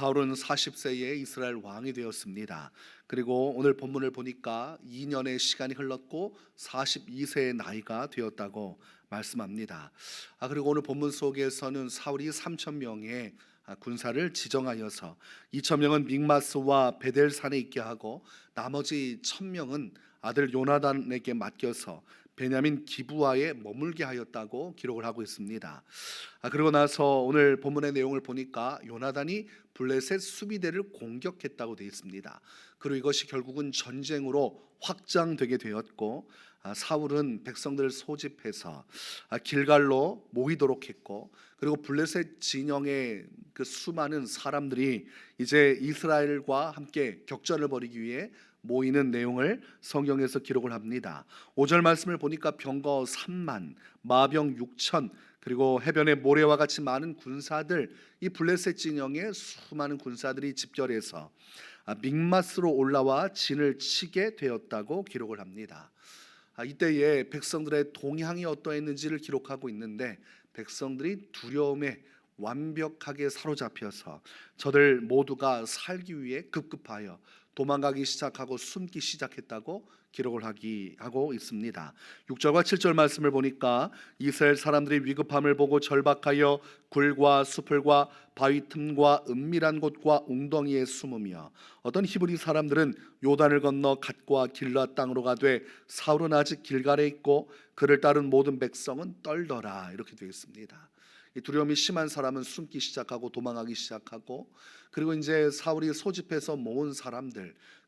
바울은 40세에 이스라엘 왕이 되었습니다. 그리고 오늘 본문을 보니까 2년의 시간이 흘렀고 42세의 나이가 되었다고 말씀합니다. 아 그리고 오늘 본문 속에서는 사울이 3천 명의 아, 군사를 지정하여서 2천 명은 믹마스와 베델산에 있게 하고 나머지 1천 명은 아들 요나단에게 맡겨서 베냐민 기부하에 머물게 하였다고 기록을 하고 있습니다. 아, 그리고 나서 오늘 본문의 내용을 보니까 요나단이 블레셋 수비대를 공격했다고 되어 있습니다. 그리고 이것이 결국은 전쟁으로 확장되게 되었고 아, 사울은 백성들을 소집해서 아, 길갈로 모이도록 했고 그리고 블레셋 진영의 그 수많은 사람들이 이제 이스라엘과 함께 격전을 벌이기 위해 모이는 내용을 성경에서 기록을 합니다. 5절 말씀을 보니까 병거 3만, 마병 6천, 그리고 해변의 모래와 같이 많은 군사들, 이 블레셋 진영의 수많은 군사들이 집결해서 아, 믹마스로 올라와 진을 치게 되었다고 기록을 합니다. 아, 이때에 백성들의 동향이 어떠했는지를 기록하고 있는데 백성들이 두려움에 완벽하게 사로잡혀서 저들 모두가 살기 위해 급급하여 도망가기 시작하고 숨기 시작했다고 기록을 하기 하고 있습니다. 6절과 7절 말씀을 보니까 이스라엘 사람들이 위급함을 보고 절박하여 굴과 수풀과 바위 틈과 은밀한 곳과 웅덩이에 숨으며 어떤 히브리 사람들은 요단을 건너 갓과 길라 땅으로 가되 사울은 아직 길갈에 있고 그를 따른 모든 백성은 떨더라 이렇게 되어 있습니다. 이 두려움이 심한 사람은 숨기 시작하고 도망하기 시작하고 그리고 이제 사울이 소집해서 모은 사람들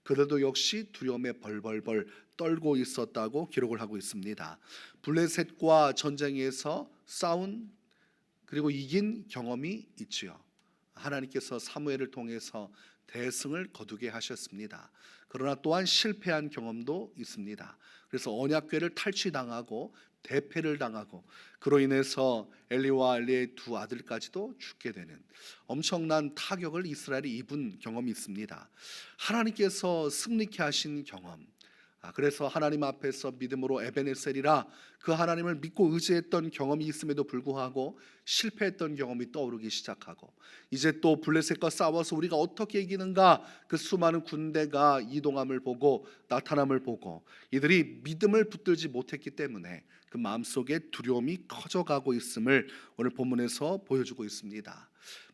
그들도 역시 두려움에 벌벌벌 떨고 있었다고 기록을 하고 있습니다. 블레셋과 전쟁에서 싸운 그리고 이긴 경험이 있지요. 하나님께서 사무엘을 통해서 대승을 거두게 하셨습니다. 그러나 또한 실패한 경험도 있습니다. 그래서 언약궤를 탈취당하고 대패를 당하고 그로 인해서 엘리와 엘리의 두 아들까지도 죽게 되는 엄청난 타격을 이스라엘이 입은 경험이 있습니다. 하나님께서 승리케 하신 경험. 아, 그래서 하나님 앞에서 믿음으로 에베네셀이라 그 하나님을 믿고 의지했던 경험이 있음에도 불구하고 실패했던 경험이 떠오르기 시작하고 이제 또 블레셋과 싸워서 우리가 어떻게 이기는가 그 수많은 군대가 이동함을 보고 나타남을 보고 이들이 믿음을 붙들지 못했기 때문에 그 마음속에 두려움이 커져가고 있음을 오늘 본문에서 보여주고 있습니다.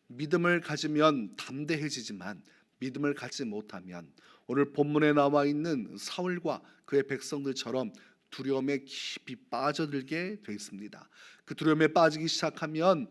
믿음을 가지면 담대해지지만 믿음을 갖지 못하면 오늘 본문에 나와 있는 사울과 그의 백성들처럼 두려움에 깊이 빠져들게 돼 있습니다. 그 두려움에 빠지기 시작하면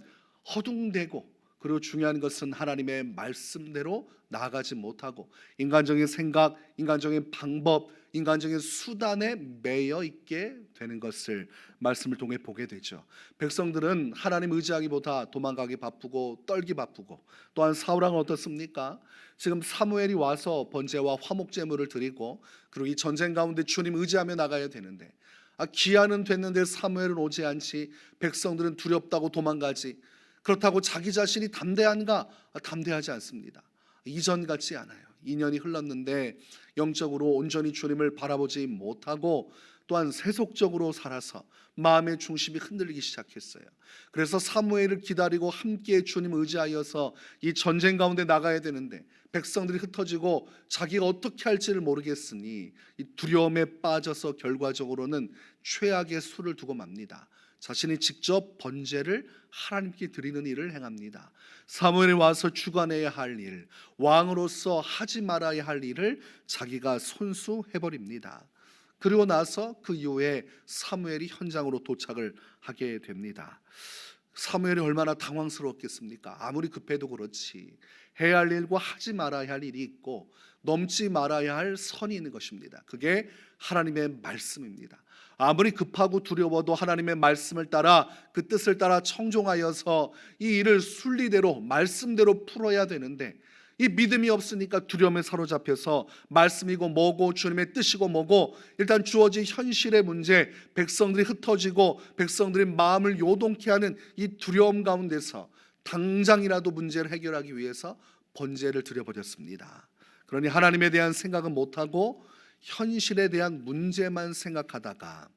허둥대고 그리고 중요한 것은 하나님의 말씀대로 나아가지 못하고 인간적인 생각, 인간적인 방법, 인간적인 수단에 매여 있게 되는 것을 말씀을 통해 보게 되죠. 백성들은 하나님 의지하기보다 도망가기 바쁘고 떨기 바쁘고 또한 사울왕은 어떻습니까? 지금 사무엘이 와서 번제와 화목 제물을 드리고 그리고 이 전쟁 가운데 주님 의지하며 나가야 되는데 아 기한은 됐는데 사무엘은 오지 않지 백성들은 두렵다고 도망가지 그렇다고 자기 자신이 담대한가? 아, 담대하지 않습니다. 이전 같지 않아요. 2년이 흘렀는데 영적으로 온전히 주님을 바라보지 못하고 또한 세속적으로 살아서 마음의 중심이 흔들리기 시작했어요. 그래서 사무엘을 기다리고 함께 주님 의지하여서 이 전쟁 가운데 나가야 되는데 백성들이 흩어지고 자기가 어떻게 할지를 모르겠으니 이 두려움에 빠져서 결과적으로는 최악의 수를 두고 맙니다. 자신이 직접 번제를 하나님께 드리는 일을 행합니다. 사무엘이 와서 주관해야 할 일, 왕으로서 하지 말아야 할 일을 자기가 손수해 버립니다. 그리고 나서 그 이후에 사무엘이 현장으로 도착을 하게 됩니다. 사무엘이 얼마나 당황스러웠겠습니까? 아무리 급해도 그렇지 해야 할 일과 하지 말아야 할 일이 있고 넘지 말아야 할 선이 있는 것입니다. 그게 하나님의 말씀입니다. 아무리 급하고 두려워도 하나님의 말씀을 따라 그 뜻을 따라 청종하여서 이 일을 순리대로 말씀대로 풀어야 되는데 이 믿음이 없으니까 두려움에 사로잡혀서 말씀이고 뭐고 주님의 뜻이고 뭐고 일단 주어진 현실의 문제 백성들이 흩어지고 백성들의 마음을 요동케 하는 이 두려움 가운데서 당장이라도 문제를 해결하기 위해서 번제를 드려버렸습니다. 그러니 하나님에 대한 생각은 못하고 현실에 대한 문제만 생각하다가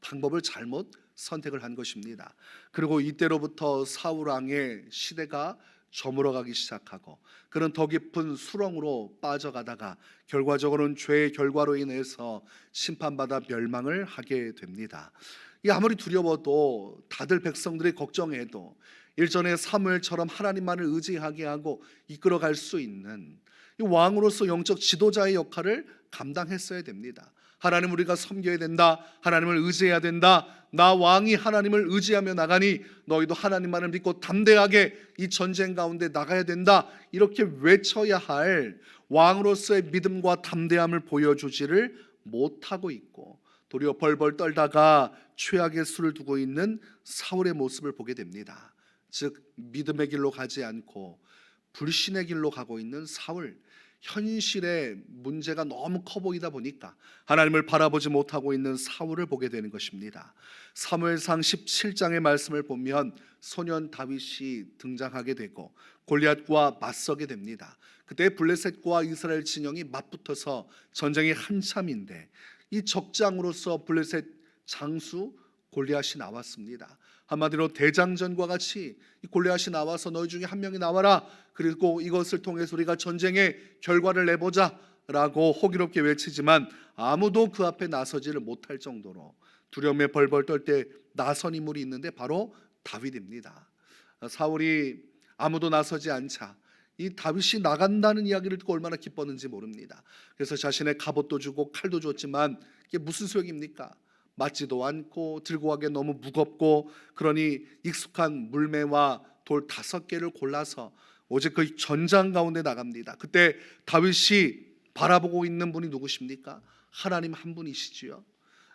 방법을 잘못 선택을 한 것입니다. 그리고 이때로부터 사울 왕의 시대가 저물어가기 시작하고 그는 더 깊은 수렁으로 빠져가다가 결과적으로는 죄의 결과로 인해서 심판받아 멸망을 하게 됩니다. 이 아무리 두려워도 다들 백성들이 걱정해도 일전에 사무엘처럼 하나님만을 의지하게 하고 이끌어갈 수 있는 이 왕으로서 영적 지도자의 역할을 감당했어야 됩니다. 하나님 우리가 섬겨야 된다. 하나님을 의지해야 된다. 나 왕이 하나님을 의지하며 나가니 너희도 하나님만을 믿고 담대하게 이 전쟁 가운데 나가야 된다. 이렇게 외쳐야 할 왕으로서의 믿음과 담대함을 보여주지를 못하고 있고 도리어 벌벌 떨다가 최악의 수를 두고 있는 사울의 모습을 보게 됩니다. 즉 믿음의 길로 가지 않고 불신의 길로 가고 있는 사울 현실의 문제가 너무 커 보이다 보니까 하나님을 바라보지 못하고 있는 사울을 보게 되는 것입니다. 사무엘상 17장의 말씀을 보면 소년 다윗이 등장하게 되고 골리앗과 맞서게 됩니다. 그때 블레셋과 이스라엘 진영이 맞붙어서 전쟁이 한참인데 이 적장으로서 블레셋 장수 골리앗이 나왔습니다. 한마디로 대장전과 같이 이 골리앗이 나와서 너희 중에 한 명이 나와라. 그리고 이것을 통해서 우리가 전쟁의 결과를 내보자 라고 호기롭게 외치지만 아무도 그 앞에 나서지를 못할 정도로 두려움에 벌벌 떨 때 나선 인물이 있는데 바로 다윗입니다. 사울이 아무도 나서지 않자 이 다윗이 나간다는 이야기를 듣고 얼마나 기뻤는지 모릅니다. 그래서 자신의 갑옷도 주고 칼도 줬지만 이게 무슨 소용입니까? 맞지도 않고 들고 가기 너무 무겁고 그러니 익숙한 물매와 돌 다섯 개를 골라서 오직 그 전장 가운데 나갑니다. 그때 다윗이 바라보고 있는 분이 누구십니까? 하나님 한 분이시지요.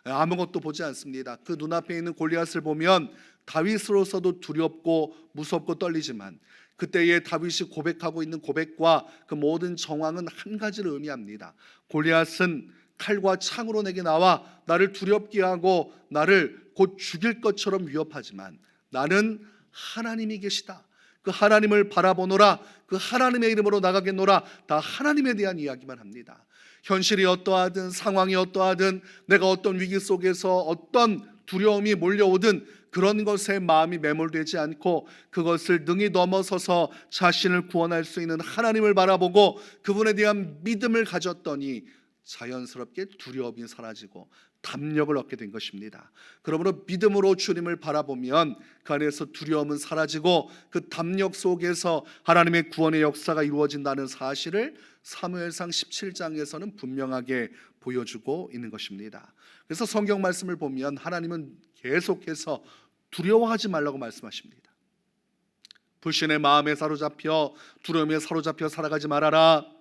아무것도 보지 않습니다. 그 눈앞에 있는 골리앗을 보면 다윗으로서도 두렵고 무섭고 떨리지만 그때의 다윗이 고백하고 있는 고백과 그 모든 정황은 한 가지를 의미합니다. 골리앗은 칼과 창으로 내게 나와 나를 두렵게 하고 나를 곧 죽일 것처럼 위협하지만 나는 하나님이 계시다. 그 하나님을 바라보노라. 그 하나님의 이름으로 나가겠노라. 다 하나님에 대한 이야기만 합니다. 현실이 어떠하든 상황이 어떠하든 내가 어떤 위기 속에서 어떤 두려움이 몰려오든 그런 것에 마음이 매몰되지 않고 그것을 능히 넘어서서 자신을 구원할 수 있는 하나님을 바라보고 그분에 대한 믿음을 가졌더니 자연스럽게 두려움이 사라지고 담력을 얻게 된 것입니다. 그러므로 믿음으로 주님을 바라보면 그 안에서 두려움은 사라지고 그 담력 속에서 하나님의 구원의 역사가 이루어진다는 사실을 사무엘상 17장에서는 분명하게 보여주고 있는 것입니다. 그래서 성경 말씀을 보면 하나님은 계속해서 두려워하지 말라고 말씀하십니다. 불신의 마음에 사로잡혀 두려움에 사로잡혀 살아가지 말아라.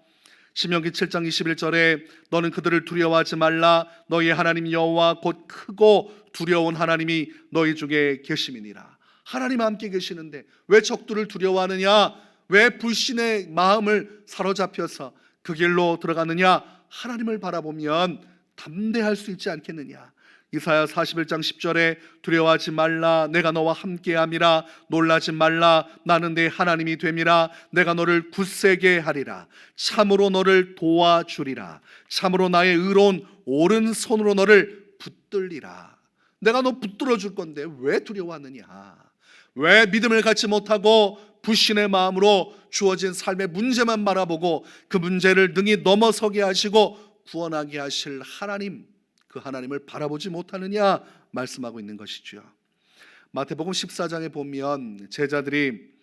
신명기 7장 21절에 너는 그들을 두려워하지 말라 너희 하나님 여호와 곧 크고 두려운 하나님이 너희 중에 계심이니라. 하나님 함께 계시는데 왜 적들을 두려워하느냐? 왜 불신의 마음을 사로잡혀서 그 길로 들어가느냐? 하나님을 바라보면 담대할 수 있지 않겠느냐? 이사야 41장 10절에 두려워하지 말라. 내가 너와 함께함이라. 놀라지 말라. 나는 내 하나님이 됨이라. 내가 너를 굳세게 하리라. 참으로 너를 도와주리라. 참으로 나의 의로운 오른손으로 너를 붙들리라. 내가 너 붙들어 줄 건데 왜 두려워하느냐? 왜 믿음을 갖지 못하고 불신의 마음으로 주어진 삶의 문제만 바라보고 그 문제를 능히 넘어서게 하시고 구원하게 하실 하나님 그 하나님을 바라보지 못하느냐 말씀하고 있는 것이죠. 마태복음 14장에 보면 제자들이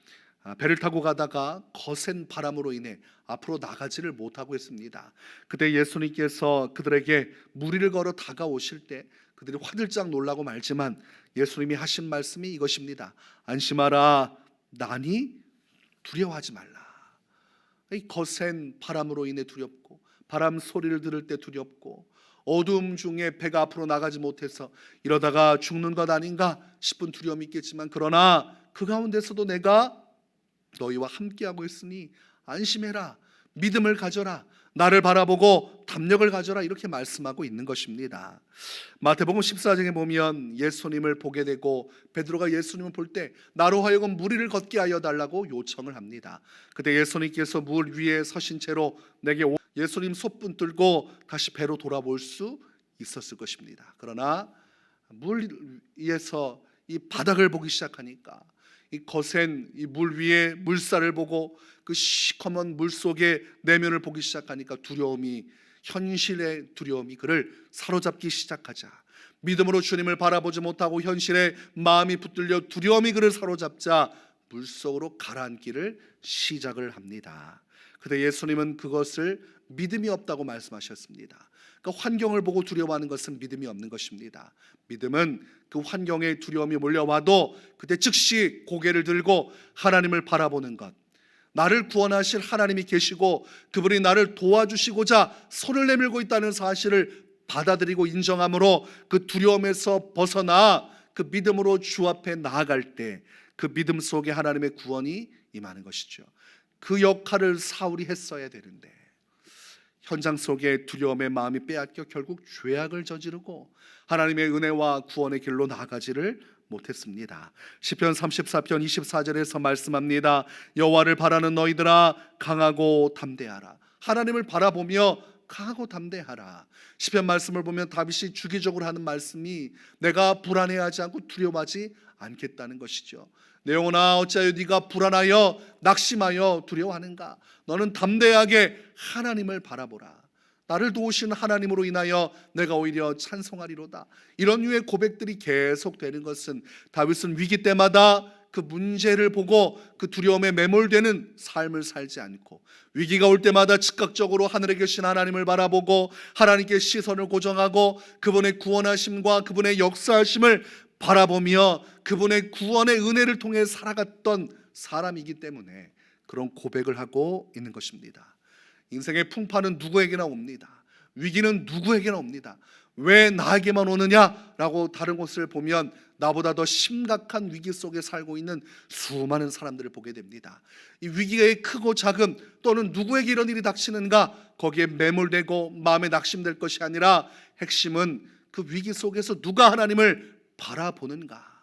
아, 배를 타고 가다가 거센 바람으로 인해 앞으로 나가지를 못하고 있습니다. 그때 예수님께서 그들에게 무리를 걸어 다가오실 때 그들이 화들짝 놀라고 말지만 예수님이 하신 말씀이 이것입니다. 안심하라 나니 두려워하지 말라. 이 거센 바람으로 인해 두렵고 바람 소리를 들을 때 두렵고 어둠 중에 배가 앞으로 나가지 못해서 이러다가 죽는 것 아닌가 싶은 두려움이 있겠지만 그러나 그 가운데서도 내가 너희와 함께하고 있으니 안심해라 믿음을 가져라 나를 바라보고 담력을 가져라 이렇게 말씀하고 있는 것입니다. 마태복음 14장에 보면 예수님을 보게 되고 베드로가 예수님을 볼 때 나로 하여금 무리를 걷게 하여 달라고 요청을 합니다. 그때 예수님께서 물 위에 서신 채로 내게 오- 예수님 소뿐 들고 다시 배로 돌아볼 수 있었을 것입니다. 그러나 물 위에서 이 바닥을 보기 시작하니까 이 거센 이 물 위에 물살을 보고 그 시커먼 물 속에 내면을 보기 시작하니까 두려움이 현실의 두려움이 그를 사로잡기 시작하자 믿음으로 주님을 바라보지 못하고 현실에 마음이 붙들려 두려움이 그를 사로잡자 물속으로 가라앉기를 시작을 합니다. 그때 예수님은 그것을 믿음이 없다고 말씀하셨습니다. 그 환경을 보고 두려워하는 것은 믿음이 없는 것입니다. 믿음은 그 환경에 두려움이 몰려와도 그때 즉시 고개를 들고 하나님을 바라보는 것. 나를 구원하실 하나님이 계시고 그분이 나를 도와주시고자 손을 내밀고 있다는 사실을 받아들이고 인정함으로 그 두려움에서 벗어나 그 믿음으로 주 앞에 나아갈 때 그 믿음 속에 하나님의 구원이 임하는 것이죠. 그 역할을 사울이 했어야 되는데 현장 속에 두려움의 마음이 빼앗겨 결국 죄악을 저지르고 하나님의 은혜와 구원의 길로 나아가지를 못했습니다. 시편 34편 24절에서 말씀합니다. 여호와를 바라는 너희들아 강하고 담대하라. 하나님을 바라보며 강하고 담대하라. 시편 말씀을 보면 다윗이 주기적으로 하는 말씀이 내가 불안해하지 않고 두려워하지 않겠다는 것이죠. 내 영혼아 어찌하여 네가 불안하여 낙심하여 두려워하는가? 너는 담대하게 하나님을 바라보라. 나를 도우신 하나님으로 인하여 내가 오히려 찬송하리로다. 이런 류의 고백들이 계속되는 것은 다윗은 위기 때마다 그 문제를 보고 그 두려움에 매몰되는 삶을 살지 않고 위기가 올 때마다 즉각적으로 하늘에 계신 하나님을 바라보고 하나님께 시선을 고정하고 그분의 구원하심과 그분의 역사하심을 바라보며 그분의 구원의 은혜를 통해 살아갔던 사람이기 때문에 그런 고백을 하고 있는 것입니다. 인생의 풍파는 누구에게나 옵니다. 위기는 누구에게나 옵니다. 왜 나에게만 오느냐라고 다른 곳을 보면 나보다 더 심각한 위기 속에 살고 있는 수많은 사람들을 보게 됩니다. 이 위기의 크고 작음 또는 누구에게 이런 일이 닥치는가 거기에 매몰되고 마음에 낙심될 것이 아니라 핵심은 그 위기 속에서 누가 하나님을 바라보는가.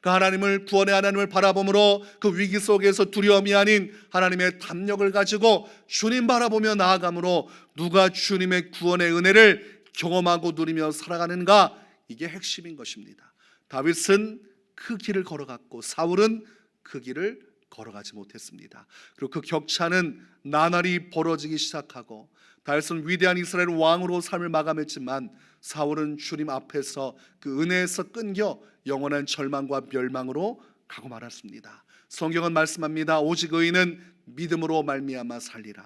그 하나님을 구원의 하나님을 바라봄으로 그 위기 속에서 두려움이 아닌 하나님의 담력을 가지고 주님 바라보며 나아감으로 누가 주님의 구원의 은혜를 경험하고 누리며 살아가는가 이게 핵심인 것입니다. 다윗은 그 길을 걸어갔고 사울은 그 길을 걸어가지 못했습니다. 그리고 그 격차는 나날이 벌어지기 시작하고 다윗은 위대한 이스라엘 왕으로 삶을 마감했지만 사울은 주님 앞에서 그 은혜에서 끊겨 영원한 절망과 멸망으로 가고 말았습니다. 성경은 말씀합니다. 오직 의인은 믿음으로 말미암아 살리라.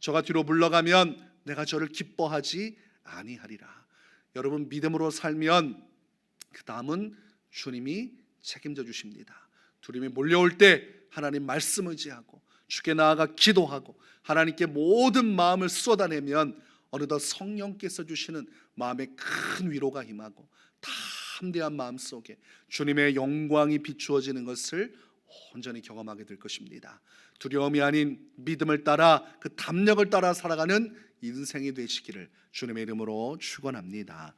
저가 뒤로 물러가면 내가 저를 기뻐하지 아니하리라. 여러분 믿음으로 살면 그 다음은 주님이 책임져 주십니다. 두림이 몰려올 때 하나님 말씀 의지하고 주께 나아가 기도하고 하나님께 모든 마음을 쏟아내면 어느덧 성령께서 주시는 마음에 큰 위로가 임하고 담대한 마음 속에 주님의 영광이 비추어지는 것을 온전히 경험하게 될 것입니다. 두려움이 아닌 믿음을 따라 그 담력을 따라 살아가는 인생이 되시기를 주님의 이름으로 축원합니다.